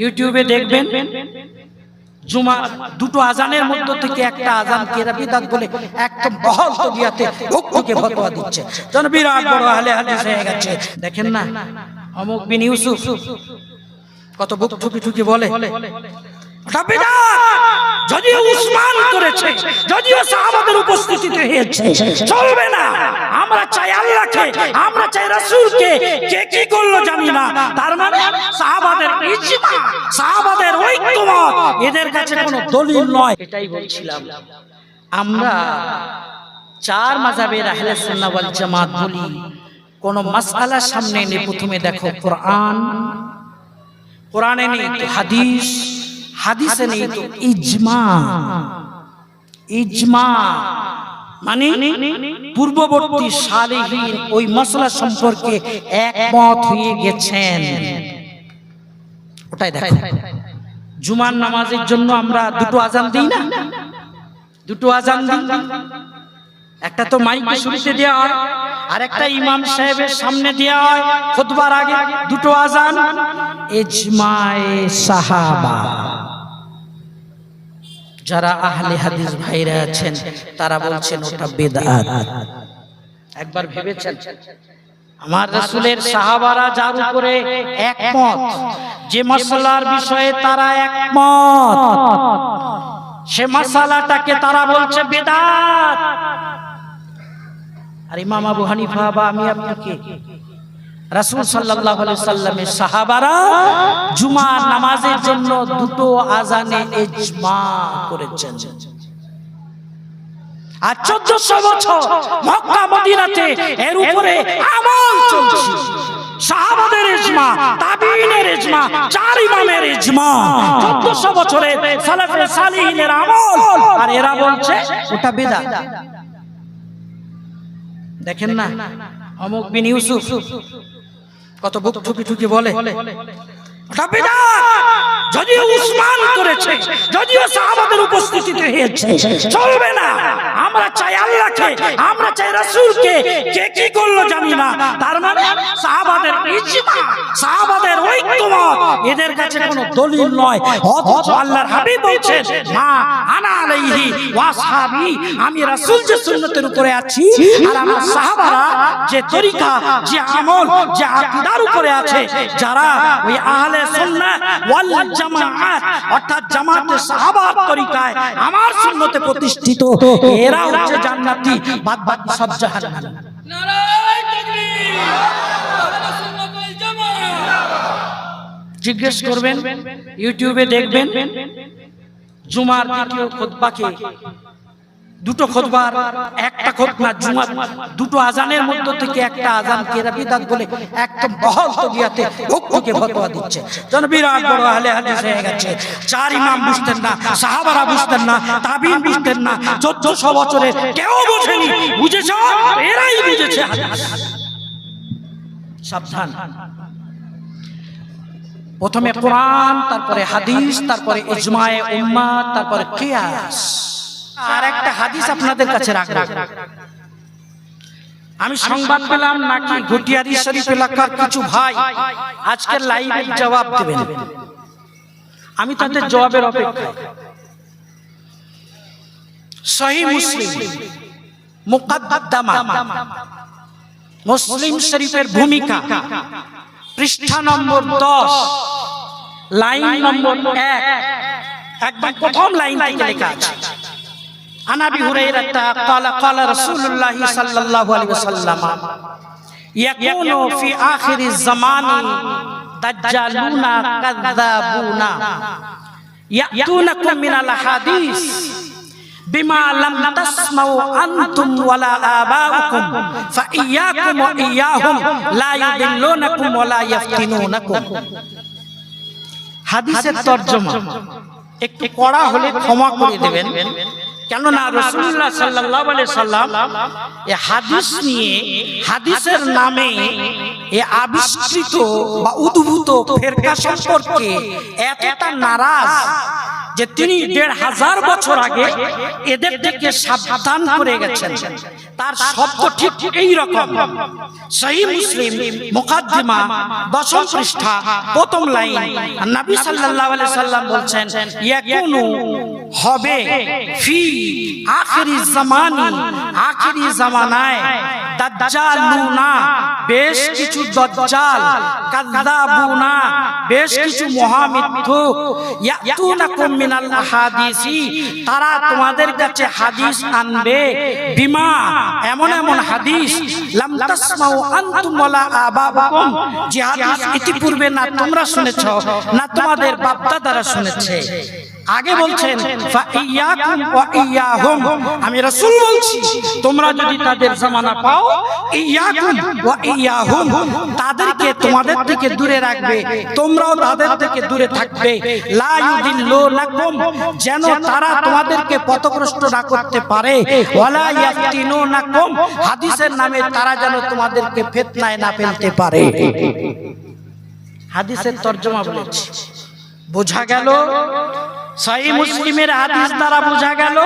ইউটিউবে দেখবেন জুমা দুটো আজানের মধ্য থেকে একটা আজান বলে একদম বহল তবিয়াতে ভুকে ফতোয়া দিচ্ছে। বিরাট বড় হয়ে গেছে। দেখেন না, অমুক বিন ইউসুফ কত ঠুকি ঠুকি বলে। যদিও উসমান করেছে, যদিও সাহাবাদের উপস্থিতিতে হয়েছে, চলবে না। আমরা চাই আল্লাহকে, আমরা চাই রাসূলকে। কে কি করল জানি না। তার মানে সাহাবাদের ইজমা, সাহাবাদের ঐক্যমত, এদের কাছে কোনো দলিল নয়। এটাই বলছিলাম। আমরা চার মাযহাবের আহলে সুন্নাহ ওয়াল জামাত বলি, কোন মাসআলা সামনে এনে প্রথমে দেখো কোরআন। কোরআনে নেই তো হাদিস, হাদিসে নেই তো ইজমা। ইজমা মানে পূর্ববর্তী সালেহীন ওই মশলা সম্পর্কে একমত হয়ে গেছেন। ওটাই দেখো। জুমার নামাজের জন্য আমরা দুটো আজান দিই না? দুটো আজান দিই। একটা তো মাইকে শুরুতে দেওয়া হয় আর একটা ইমাম সাহেবের সামনে দেওয়া হয় খুতবার আগে দুটো আজান। ইজমায়ে সাহাবা। যারা আহলে হাদিস ভাইরা আছেন তারা বলছেন ওটা বেদাত। একবার ভেবেছেন? আমার রাসূলের সাহাবারা যার উপরে একমত যে মশলার বিষয়ে তারা একমত সে মশালাটাকে তারা বলছে বেদাত। আর ইমাম আবু হানিফা বা আমি আপনাকে রাসূল আলাইহি সাল্লামের সাহাবারা জুমার নামাজের জন্য দুটো আজানে ইজমা করেছেন। আর চোদ্দশো বছর মক্কা মদিনাতে এর উপরে আমল চলছে। সাহাবাদের ইজমা তাবিনের ইজমা, চার ইমামের ইজমা। বছরের সালিহিনের আমল। আর এরা বলছে, ওটা দেখেন না? অমুক বিন ইউসুফ। কত বুক ঠুকি ঠুকি বলে। যদিও উসমান করেছে, যদিও সাহাবাদের উপস্থিতিতে হয়েছে, চলবে না। আমরা চাই আল্লাহকে, আমরা চাই রাসূলকে। কে কি করল জানি না। তার মানে সাহাবাদের ইজমা, সাহাবাদের ঐক্যমত, এদের কাছে কোনো দলিল নয়। অথচ আল্লাহর হাবিব বলছেন, মা আনা আলাইহি ওয়া সাহাবি আমি রাসূল যে সুন্নতের উপরে আছি, আর আমার সাহাবারা যে তরিকা, যে আমল, যে আকীদার উপরে আছে, যারা ওই আহলে সুন্নাহ ওয়াল জামাআত অর্থাৎ জামাতে তরিকায় আমার সুন্নতে প্রতিষ্ঠিত। এরা হচ্ছে জান্নাতি বাদ বাকি সব জাহান্নামী। নারায় তাকবীর। জিজ্ঞেস করবেন ইউটিউবে দেখবেন। জুমার দ্বিতীয় খুতবাকে। দুটো খুতবার, একটা খুতবা জুমার, দুটো আজানের মধ্য থেকে একটা আজান কেরা বিদাত বলে একদম বহল তবিয়াতে ভুকে ফতোয়া দিচ্ছে। যেন বিরাট বড় আহলে হাদিস হয়ে গেছে। চার ইমাম বুঝতেন না, সাহাবারা বুঝতেন না, তাবিন বুঝতেন না, চোদ্দশো বছরে কেউ বোঝেনি, বুঝেছ? এরাই বুঝেছে। সাবধান। প্রথমে কোরআন, তারপরে হাদিস, তারপরে ইজমায়ে উম্মাহ, তারপরে কিয়াস। আর একটা হাদিস আপনাদের কাছে রাখব। আমি সংবাদ পেলাম নাকি ঘটিয়ারি শরীফ এলাকার কিছু ভাই আজকের লাইভে জবাব দেবেন। আমি তাদের জবাবের অপেক্ষায়। সহি মুসলিম। মুকদ্দমা। মুসলিম শরীফের ভূমিকা। পৃষ্ঠা নম্বর দশ। লাইন নম্বর এক। একদম প্রথম লাইন থেকে লেখা আছে। عن ابي هريره قال قال رسول الله صلى الله عليه وسلم يكون في اخر الزمان دجالون كذابون ياتونكم من الاحاديث بما لم تسمعوا انتم ولا اباؤكم فاياكم واياهم لا يضلونكم ولا يفتنونكم হাদিসের তর্জমা একটু কড়া হলে ক্ষমা করে দেবেন কেননা রসুল্লাহ সাল্লাহ সাল্লাম এ হাদিস নিয়ে হাদিসের নামে এ আবিষ্কৃত বা উদ্ভূত ফেরকা সম্পর্কে এতটা নারাজ যে তিনি দেড় হাজার বছর আগে এদের থেকে সাবধান করে গেছেন। তার শব্দ ঠিক এই রকম। সহি মুসলিম মুকাদ্দিমা দশম পৃষ্ঠা প্রথম লাইন। নবী সাল্লাল্লাহু আলাইহি সাল্লাম বলছেন ইয়াকুনু হবে। ফি আখিরি জামানি, আখিরি জামানায় দাজ্জালুনা, বেশ কিছু দাজ্জাল, কাযযাবুনা, বেশ কিছু মহামিথ্যুক ইয়াতুনাকুম মিনাল আহাদিসি, তারা তোমাদের কাছে হাদিস আনবে। বিমা, এমন এমন হাদিস, লাম তাসমাউ আনতুম ওয়ালা আবাবুকুম, যে হাদিস ইতিপূর্বে না তোমরা শুনেছ, না তোমাদের বাপদাদারা শুনেছে। আগে বলছেন আমি রাসূল বলছি তোমরা যদি তাদের জামানা পাও ইয়াকুম ওয়া ইয়াহুম। তাদেরকে তোমাদের থেকে দূরে রাখবে তোমরাও তাদের থেকে দূরে থাকবে। লা ইউদিল্লুনাকুম যেন তারা তোমাদেরকে পথভ্রষ্ট না করতে পারে। ওয়ালা ইয়াফতিনুনাকুম হাদিসের নামে তারা যেন তোমাদেরকে ফিতনায় না ফেলতে পারে। হাদিসের তর্জমা বলেছি। বোঝা গেল? সহি মুসলিমের হাদিস দ্বারা বোঝা গেল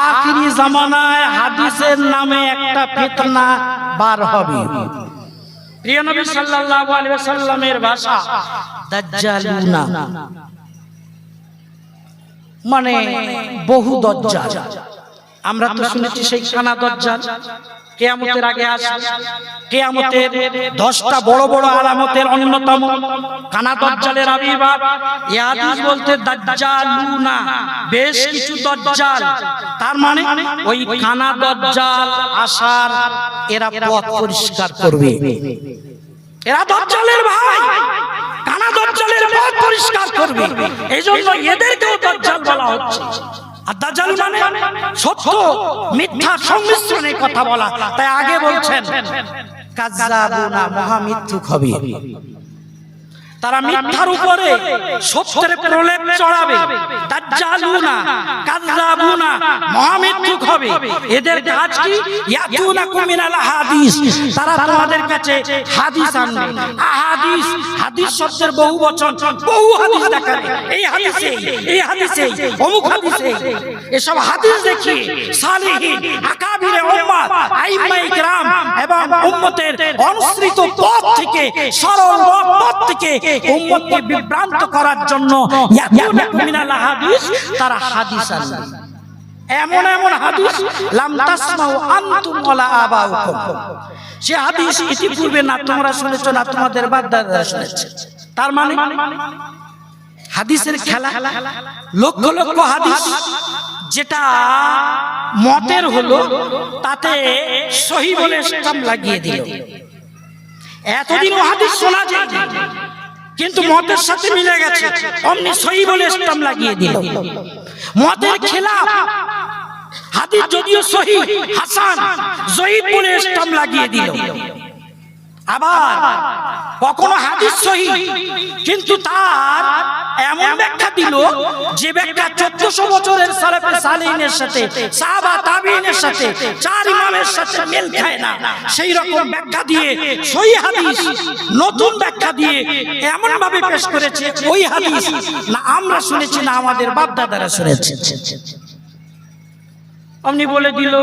আখিরি জামানায় হাদিসের নামে একটা ফিতনা বার হবে। প্রিয় নবী সাল্লাল্লাহু আলাইহি ওয়াসাল্লামের ভাষা দাজ্জালুনা। মানে বহু দজ্জাল। আমরা তো শুনেছি সেই কানা দজ্জাল। কেয়ামতের আগে আসবে। কেয়ামতের দশটা বড় বড় আলামতের অন্যতম কানা দজ্জালের আবির্ভাব। এ হাদিস বলতে দাজ্জালুনা বেশ কিছু দজ্জাল। তার মানে ওই কানা দজ্জাল আসার এরা পথ পরিষ্কার করবে। এরা দজ্জালের ভাই কানা দজ্জালের পথ পরিষ্কার করবে। এই জন্য এদেরকেও দজ্জাল বলা হচ্ছে। আর মানে মিথ্যা কথা বলা। তাই আগে বলছেন কাজ্জাবুনা মহামৃত্যু হবে। তারা মিথ্যার উপরে সত্যের প্রলেপ চড়াবে। দাজ্জালুনা কাযযাবুনা হবে। এদের কাজ কি? ইয়াতুনাকুম মিনাল হাদিস তারা তোমাদের কাছে হাদিস আনবে। আহাদিস হাদিস শব্দের বহু বচন। বহু হাদিস দেখাবে এই হাদিসে এই হাদিসে অমুক হাদিসে এসব হাদিস দেখি। সালিহিন আকাবিরে উম্মাত আইম্মায়ে ইকরাম এবং উম্মতের অনুসৃত পথ থেকে সরল পথ থেকে উম্মতকে বিভ্রান্ত করার জন্য তারা হাদিস এমন এমন হাদিস সে হাদিস ইতিপূর্বে না তোমরা না তোমাদের শুনেছে। তার মানে হাদিসের খেলা, লক্ষ লক্ষ হাদিস, যেটা মতের হলো, তাতে সহি বলে লাগিয়ে দিল। এতদিনও হাদিস শোনা যায়। কিন্তু মতের সাথে মিলে গেছে। অমনি সহি বলে স্টাম্প লাগিয়ে দিল। মতের খেলাফ। হাদিস যদিও সহি, হাসান, জয়ীব বলে স্টাম্প লাগিয়ে দিল। আবার কখনো হাদিস সহি কিন্তু তার এমন ব্যাখ্যা দিল যে ব্যাখ্যা চোদ্দশো বছরের সালেফে সালিনের সাথে সাহাবা তাবিনের সাথে চার ইমামের সাথে মেল খায় না। সেই রকম ব্যাখ্যা দিয়ে সহি হাদিস নতুন ব্যাখ্যা দিয়ে এমন ভাবে পেশ করেছে ওই হাদিস। না আমরা শুনেছি না আমাদের বাপ দাদারা শুনেছে। অমনি বলে দিল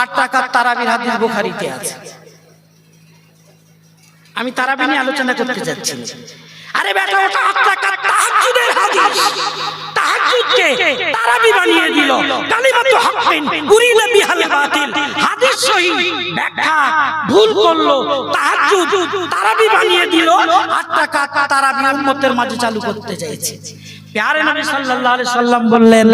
আট টাকার তারাবির হাদিস বুখারিতে আছে। আমি তারা নিয়ে আলোচনা করতে যাচ্ছি। আরে বেটা ওটা আত্মাকার তাহাজ্জুদের হাদিস। তাহাজ্জুদকে তারাবি বানিয়ে দিল। কালিমাতু হাক্কিন উরিদা বিহাল বাতিল। হাদিস সহি ব্যাখ্যা ভুল করল। তাহাজ্জুদ তারাবি বানিয়ে দিল। আত্মাকার তারাবি উম্মতের মাঝে চালু করতে চাইছে। প্যারে নবী সাল্লাল্লাহু আলাইহি সাল্লাম বললেন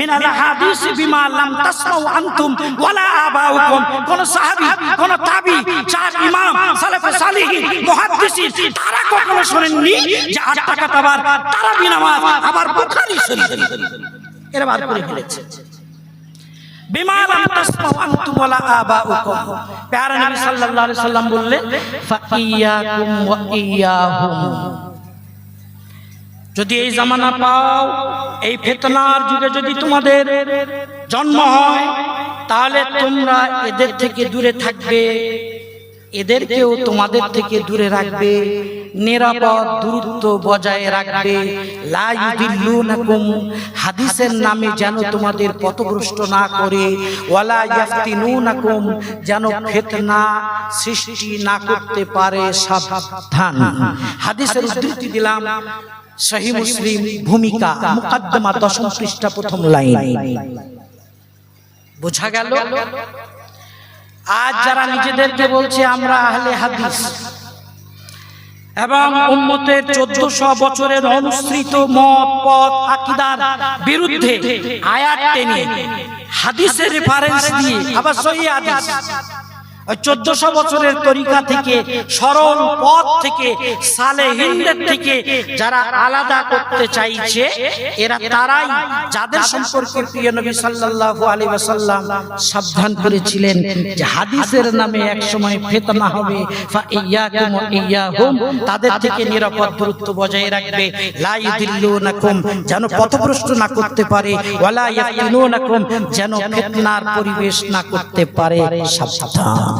মিনাল হাদিস বিমা লাম তাসমাউ আনতুম ওয়ালা আবাউকুম কোন সাহাবী কোন তাবি চার ইমাম সালেফে সালিহিন মুহাদ্দিসিন তারা কখনো শুনেননি যে আট টাকা তাবার তারাবি নামাজ আবার বুখারী শরীফ। এরা বার করে ফেলেছে। বিমা লাম তাসমাউ আনতুম ওয়ালা আবাউকুম। প্যারে নবী সাল্লাল্লাহু আলাইহি সাল্লাম বললেন ফাইয়াকুম ওয়া ইয়াহুম। যদি এই জামানা পাও, এই ফেতনার যুগে যদি তোমাদের জন্ম হয়, তাহলে তোমরা এদের থেকে দূরে থাকবে, এদেরকেও তোমাদের থেকে দূরে রাখবে, নিরাপদ দূরত্ব বজায় রাখবে। হাদিসের নামে যেন তোমাদের পথভ্রষ্ট না করে যেন ফিতনা সৃষ্টি না করতে পারে সাবধান। হাদিসের উদ্ধৃতি দিলাম সহি মুসলিম ভূমিকা মুকদ্দমা দশম পৃষ্ঠা প্রথম লাইন। বোঝা গেল? আজ যারা নিজেদেরকে বলছে আমরা আহলে হাদিস। এবং উম্মতের চোদ্দশো বছরের অনুসৃত মত পথ আকিদার বিরুদ্ধে আয়াত টেনে হাদিসের রেফারেন্স দিয়ে আবার সহি হাদিস। চোদ্দশো বছরের তরিকা থেকে সরল পথ থেকে সালে হিন্দের থেকে যারা আলাদা করতে চাইছে, এরা তারাই যাদের সম্পর্কে প্রিয় নবী সাল্লাল্লাহু আলাইহি ওয়াসাল্লাম সাবধান করেছিলেন যে হাদিসের নামে এক সময় ফিতনা হবে তাদের থেকে নিরাপদ দূরত্ব বজায় রাখবে। লা ইউদিল্লুনাকুম যেন পথভ্রষ্ট না করতে পারে, ওয়ালা ইয়াফতিনুনাকুম যেন ফিতনার পরিবেশ না করতে পারে। সাবধান।